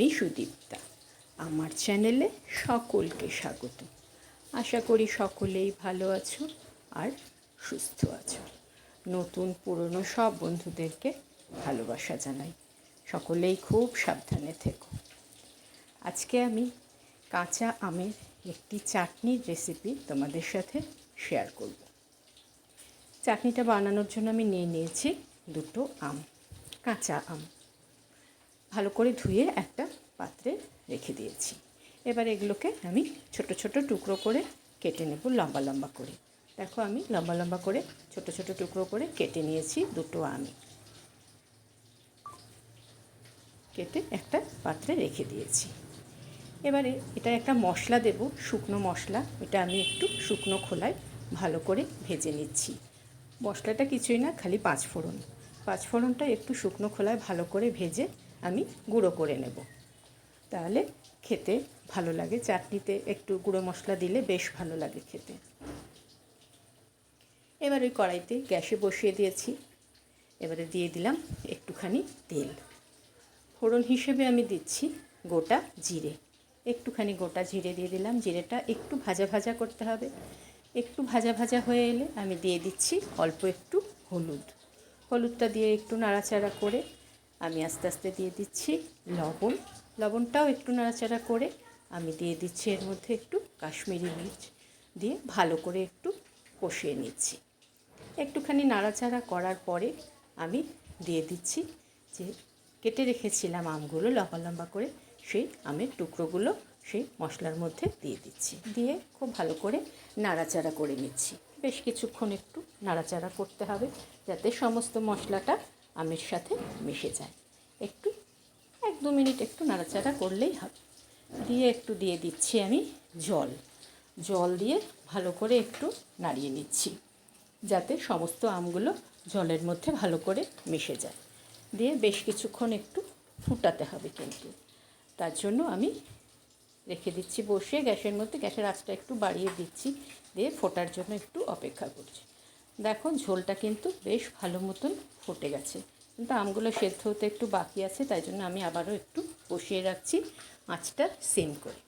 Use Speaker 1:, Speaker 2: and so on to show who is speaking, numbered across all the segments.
Speaker 1: আমি সুদীপ্তা। আমার চ্যানেলে সকলকে স্বাগত। আশা করি সকলেই ভালো আছো আর সুস্থ আছো। নতুন পুরনো সব বন্ধুদেরকে ভালোবাসা জানাই। সকলেই খুব সাবধানে থেকো। আজকে আমি কাঁচা আমের একটি চাটনির রেসিপি তোমাদের সাথে শেয়ার করব। চাটনিটা বানানোর জন্য আমি নিয়ে নিয়েছি দুটো আম, কাঁচা আম। ভালো করে ধুয়ে একটা পাত্রে রেখে দিয়েছি। এবার এগুলোকে আমি ছোট ছোট টুকরো করে কেটে নেব, লম্বা লম্বা করে। দেখো আমি লম্বা লম্বা করে ছোট ছোট টুকরো করে কেটে নিয়েছি দুটো আমি। কেটে একটা পাত্রে রেখে দিয়েছি। এবারে এটা একটা মশলা দেব, শুকনো মশলা। এটা আমি একটু শুকনো খোলায় ভালো করে ভেজে নিচ্ছি। মশলাটা কিছুই না, খালি পাঁচ ফোড়ন পাঁচ ফোড়নটা একটু শুকনো খোলায় ভালো করে ভেজে আমি গুঁড়ো করে নেব। তাহলে খেতে ভালো লাগে, চাটনিতে একটু গুঁড়ো মশলা দিলে বেশ ভালো লাগে খেতে। এবার ওই কড়াইতে গ্যাসে বসিয়ে দিয়েছি। এবারে দিয়ে দিলাম একটুখানি তেল। ফোড়ন হিসেবে আমি দিচ্ছি গোটা জিরে। একটুখানি গোটা জিরে দিয়ে দিলাম। জিরেটা একটু ভাজা ভাজা করতে হবে। একটু ভাজা ভাজা হয়ে এলে আমি দিয়ে দিচ্ছি অল্প একটু হলুদ। হলুদটা দিয়ে একটু নাড়াচাড়া করে আমি আস্তে আস্তে দিয়ে দিচ্ছি লবণ। লবণটাও একটু নাড়াচাড়া করে আমি দিয়ে দিচ্ছি এর মধ্যে একটু কাশ্মীরি মির্চ দিয়ে ভালো করে একটু কষিয়ে নিচ্ছি। একটুখানি নাড়াচাড়া করার পরে আমি দিয়ে দিচ্ছি যে কেটে রেখেছিলাম আমগুলো লম্বা লম্বা করে, সেই আমের টুকরোগুলো সেই মশলার মধ্যে দিয়ে দিচ্ছি। দিয়ে খুব ভালো করে নাড়াচাড়া করে নিচ্ছি। বেশ কিছুক্ষণ একটু নাড়াচাড়া করতে হবে যাতে সমস্ত মশলাটা আমের সাথে মিশে যায়। একটু, এক দু মিনিট একটু নাড়াচাড়া করলেই হবে। দিয়ে একটু দিয়ে দিচ্ছি আমি জল। জল দিয়ে ভালো করে একটু নাড়িয়ে নিচ্ছি, যাতে সমস্ত আমগুলো জলের মধ্যে ভালো করে মিশে যায়। দিয়ে বেশ কিছুক্ষণ একটু ফুটাতে হবে কিন্তু। তার জন্য আমি রেখে দিচ্ছি বসিয়ে, গ্যাসের মধ্যে, গ্যাসের আঁচটা একটু বাড়িয়ে দিচ্ছি। দিয়ে ফোটার জন্য একটু অপেক্ষা করছি। দেখো, ঝোলটা কিন্তু বেশ ভালো মতন ফুটে গেছে। কিন্তু আমগুলো সেদ্ধ হতে একটু বাকি আছে, তাই জন্য আমি আবারও একটু বসিয়ে রাখছি আঁচটা সিম করে।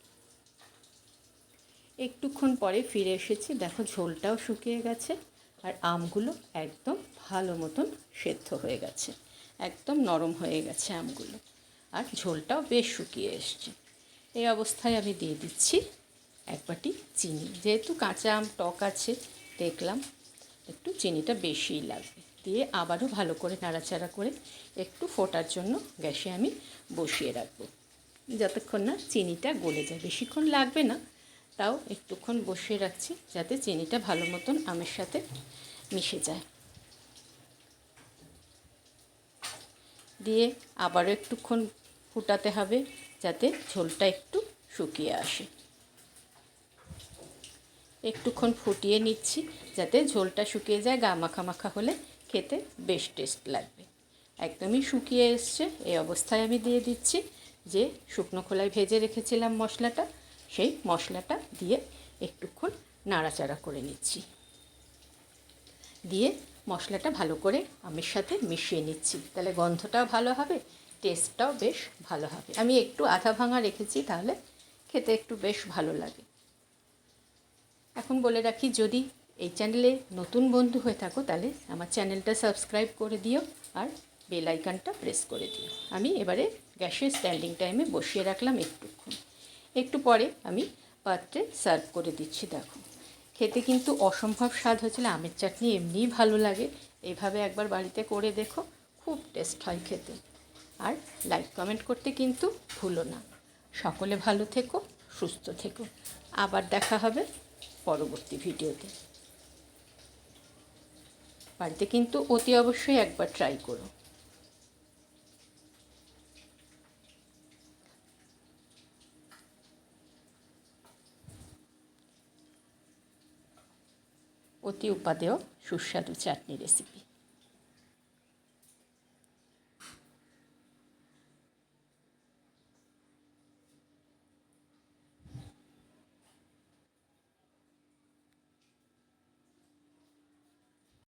Speaker 1: একটুক্ষণ পরে ফিরে এসেছি। দেখো, ঝোলটাও শুকিয়ে গেছে আর আমগুলো একদম ভালো মতন সেদ্ধ হয়ে গেছে। একদম নরম হয়ে গেছে আমগুলো। আর ঝোলটাও বেশ শুকিয়ে এসছে। এই অবস্থায় আমি দিয়ে দিচ্ছি এক বাটি চিনি। যেহেতু কাঁচা আম টক আছে, দেখলাম একটু চিনিটা বেশিই লাগবে। দিয়ে আবারও ভালো করে নাড়াচাড়া করে একটু ফোটার জন্য গ্যাসে আমি বসিয়ে রাখব। যতক্ষণ না চিনিটা গলে যায়। বেশিক্ষণ লাগবে না, তাও একটুক্ষণ বসিয়ে রাখছি যাতে চিনিটা ভালো মতন আমের সাথে মিশে যায়। দিয়ে আবারও একটুক্ষণ ফুটাতে হবে যাতে ঝোলটা একটু শুকিয়ে আসে। একটুক্ষণ ফুটিয়ে নিচ্ছি যাতে ঝোলটা শুকিয়ে যায়, গা মাখা মাখা হলে খেতে বেশ টেস্ট লাগবে। একদমই শুকিয়ে এসছে, এই অবস্থায় আমি দিয়ে দিচ্ছি যে শুকনো খোলায় ভেজে রেখেছিলাম মশলাটা, সেই মশলাটা দিয়ে একটুক্ষণ নাড়াচাড়া করে নিচ্ছি। দিয়ে মশলাটা ভালো করে আমের সাথে মিশিয়ে নিচ্ছি, তাহলে গন্ধটাও ভালো হবে, টেস্টটাও বেশ ভালো হবে। আমি একটু আধা ভাঙা রেখেছি, তাহলে খেতে একটু বেশ ভালো লাগে। এখন বলে রাখি, যদি এই চ্যানেলে নতুন বন্ধু হয়ে থাকো, তাহলে আমার চ্যানেলটা সাবস্ক্রাইব করে দিও আর বেল আইকনটা প্রেস করে দিও। আমি এবারে গ্যাসের স্ট্যান্ডিং টাইমে বসিয়ে রাখলাম একটুক্ষণ। একটু পরে আমি পাত্রে সার্ভ করে দিচ্ছি, দেখো। খেতে কিন্তু অসম্ভব স্বাদ হয়েছিল, আমের চাটনি এমনিই ভালো লাগে। এইভাবে একবার বাড়িতে করে দেখো, খুব টেস্ট হয় খেতে। আর লাইক কমেন্ট করতে কিন্তু ভুলো না। সকলে ভালো থেকো, সুস্থ থেকো। আবার দেখা হবে পরবর্তী ভিডিওতে। বাড়িতে কিন্তু অতি অবশ্যই একবার ট্রাই করো। অতি উপাদেয় সুস্বাদু চাটনি রেসিপি